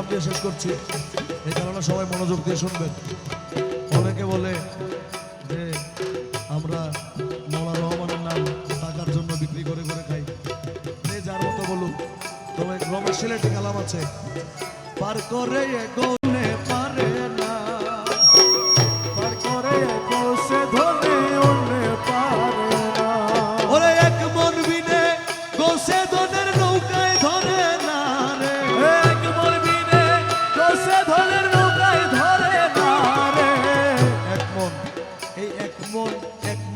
কালাম দিয়ে শেষ করছি। এই কারণে সবাই মনোযোগ দিয়ে শুনবেন। অনেকে বলে যে আমরা মৌলা রহমানের নাম টাকার জন্য বিক্রি করে করে খাই। যে যার মতো বলুন তবে রমেশ সিলেটি কালাম আছে। পার করে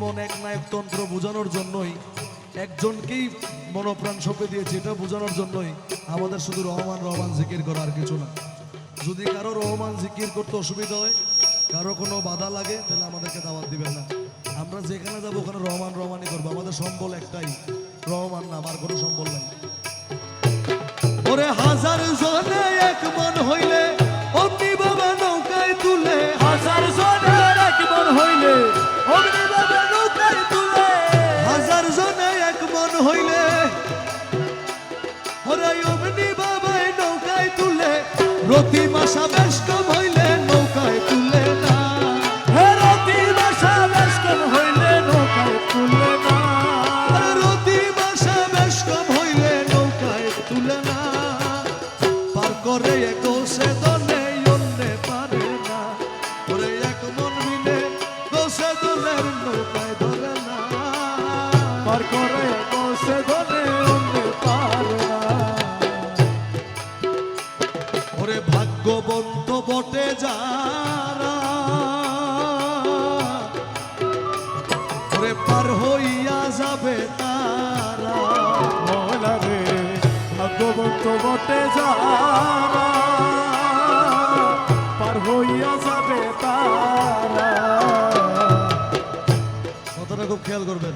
মন এক নায়ক তন্ত্র বোঝানোর জন্যই একজনকেই মনপ্রাণ সঁপে দিয়েছে, এটা বোঝানোর জন্যই। আমাদের শুধু রহমান রহমান জিকির করা আর কিছু না। যদি কারও রহমান জিকির করতে অসুবিধা হয়, কারও কোনো বাধা লাগে, তাহলে আমাদেরকে দাওয়াত দিবেন না। আমরা যেখানে যাব ওখানে রহমান, রহমানই করব। আমাদের সম্বল একটাই, রহমান নাম আর কোনো সম্বল নাই। ওরে হাজার জনে এক মন হইলে জনে এক মন হইলে। ওরে অমনি বাবাই নৌকায় তুলে রতি মাসা বেশ কম হইলে নৌকায় তুলে না। হেরতি বাসা বেশ কম হইলে নৌকায় তুলে না। আরে মাসা বেশ কম হইলে নৌকায় তুলে না। পার করে একোষে দলে অন্যে পারে না। ওরে এক মন মিলে দোষে দলের নৌকায় বটে পার হইয়া যাবে কথাটা খুব খেয়াল করবেন।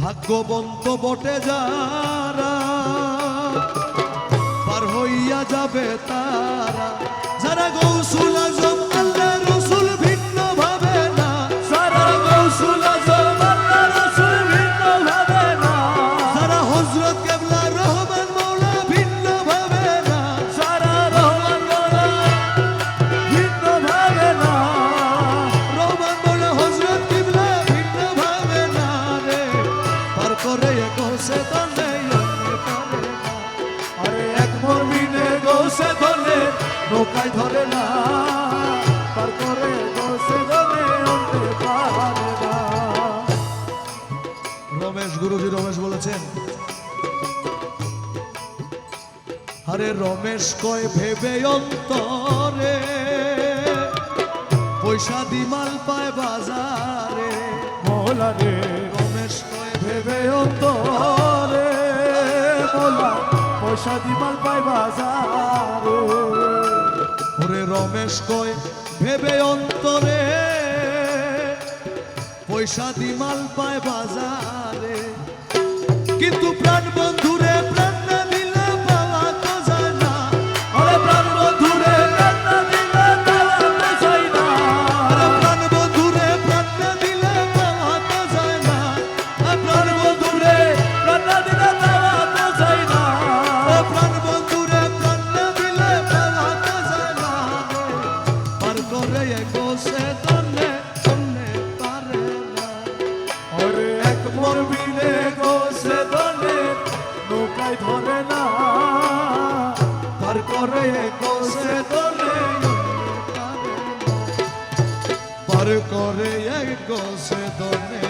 ভাগ্যবন্ত বটে যারা, পার হইয়া যাবে তারা। যারা গৌসুল আরে এক গৌসে নৌকায় ধরে না গৌসে অন্তে পারে না। রমেশ গুরুজি রমেশ বলেছেন আরে রমেশ কয় ভেবে অন্তরে পয়সা দি মাল পায় বাজারে। মোলা রে রমেশ কয় অন্তরে বলা, পয়সা দিমাল পাই বাজারে। ওরে রমেশ কয় ভেবে অন্তরে, পয়সা দি মাল পায় বাজারে। কিন্তু প্রাণ বন্ধুরে একসে তন্নে তন্নে পারে না। আরে এক গোসে ধরে না। তন্নে